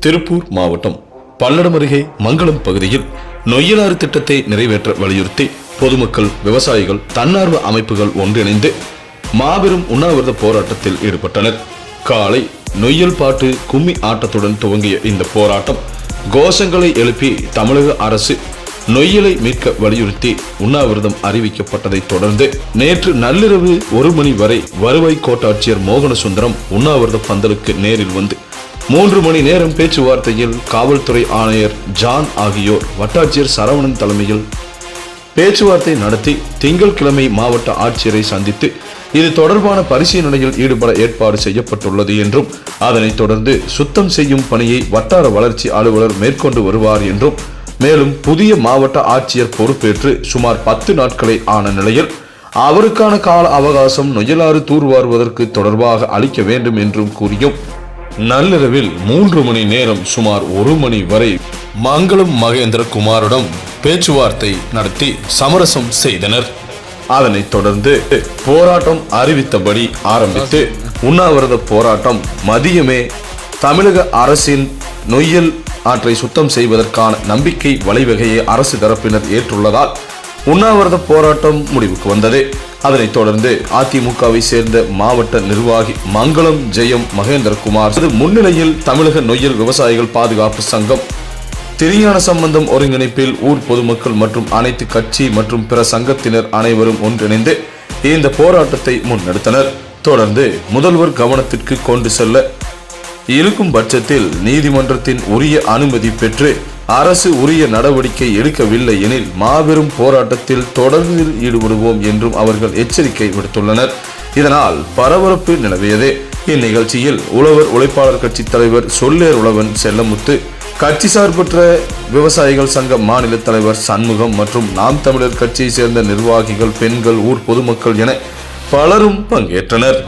திருப்பூர் மாவட்டம் பல்லடம் அருகே மங்களம் பகுதியில் நொய்யலாறு திட்டத்தை நிறைவேற்ற வலியுறுத்தி பொதுமக்கள் விவசாயிகள் தன்னார்வ அமைப்புகள் ஒன்றிணைந்து மாபெரும் உண்ணாவிரத போராட்டத்தில் ஈடுபட்டனர். காலை நொய்யல் பாட்டு கும்மி ஆட்டத்துடன் துவங்கிய இந்த போராட்டம் கோஷங்களை எழுப்பி தமிழக அரசு நொய்யலை மீட்க வலியுறுத்தி உண்ணாவிரதம் அறிவிக்கப்பட்டதைத் தொடர்ந்து நேற்று நள்ளிரவு ஒரு மணி வரை வருவாய் கோட்டாட்சியர் மோகனசுந்தரம் உண்ணாவிரத பந்தலுக்கு நேரில் வந்து மூன்று மணி நேரம் பேச்சுவார்த்தையில் காவல்துறை ஆணையர் ஜான் ஆகியோர் வட்டாட்சியர் சரவணன் தலைமையில் பேச்சுவார்த்தை நடத்தி திங்கட்கிழமை மாவட்ட ஆட்சியரை சந்தித்து இது தொடர்பான பரிசீலனையில் ஈடுபட ஏற்பாடு செய்யப்பட்டுள்ளது என்றும் அதனைத் தொடர்ந்து சுத்தம் செய்யும் பணியை வட்டார வளர்ச்சி அலுவலர் மேற்கொண்டு வருவார் என்றும் மேலும் புதிய மாவட்ட ஆட்சியர் பொறுப்பேற்று சுமார் பத்து நாட்களை ஆன நிலையில் அவருக்கான கால அவகாசம் நொயலாறு தூர்வாருவதற்கு தொடர்பாக அளிக்க வேண்டும் என்றும் கூறியும் நள்ளிரவில் மூன்று மணி நேரம் சுமார் ஒரு மணி வரை மங்களம் மகேந்திரகுமாரிடம் பேச்சுவார்த்தை நடத்தி சமரசம் செய்தனர். அதனைத் தொடர்ந்து போராட்டம் அறிவித்தபடி ஆரம்பித்து உண்ணாவிரத போராட்டம் மதியமே தமிழக அரசின் நொய்யல் ஆற்றை சுத்தம் செய்வதற்கான நம்பிக்கை வழிவகையை அரசு தரப்பினர் ஏற்றுள்ளதால் உண்ணாவிரத போராட்டம் முடிவுக்கு வந்தது. அதனைத் தொடர்ந்து அதிமுகவை சேர்ந்த மாவட்ட நிர்வாகி மங்களம் ஜெயம் மகேந்திரகுமார் முன்னிலையில் தமிழக நொய்யல் விவசாயிகள் பாதுகாப்பு சங்கம் திரியான சம்பந்தம் ஒருங்கிணைப்பில் ஊர் பொதுமக்கள் மற்றும் அனைத்து கட்சி மற்றும் பிற சங்கத்தினர் அனைவரும் ஒன்றிணைந்து இந்த போராட்டத்தை முன்னெடுத்தனர். தொடர்ந்து முதல்வர் கவனத்திற்கு கொண்டு செல்ல இருக்கும் பட்சத்தில் நீதிமன்றத்தின் உரிய அனுமதி பெற்று அரசு உரிய நடவடிக்கை எடுக்கவில்லை எனில் மாபெரும் போராட்டத்தில் தொடர்ந்து ஈடுபடுவோம் என்றும் அவர்கள் எச்சரிக்கை விடுத்துள்ளனர். இதனால் பரபரப்பு நிலவியது. இந்நிகழ்ச்சியில் உழவர் உழைப்பாளர் கட்சி தலைவர் சொல்லேர் உழவன் செல்லமுத்து கட்சி சார்பற்ற விவசாயிகள் சங்க மாநில தலைவர் சண்முகம் மற்றும் நாம் தமிழர் கட்சியை சேர்ந்த நிர்வாகிகள் பெண்கள் ஊர் பொதுமக்கள் என பலரும் பங்கேற்றனர்.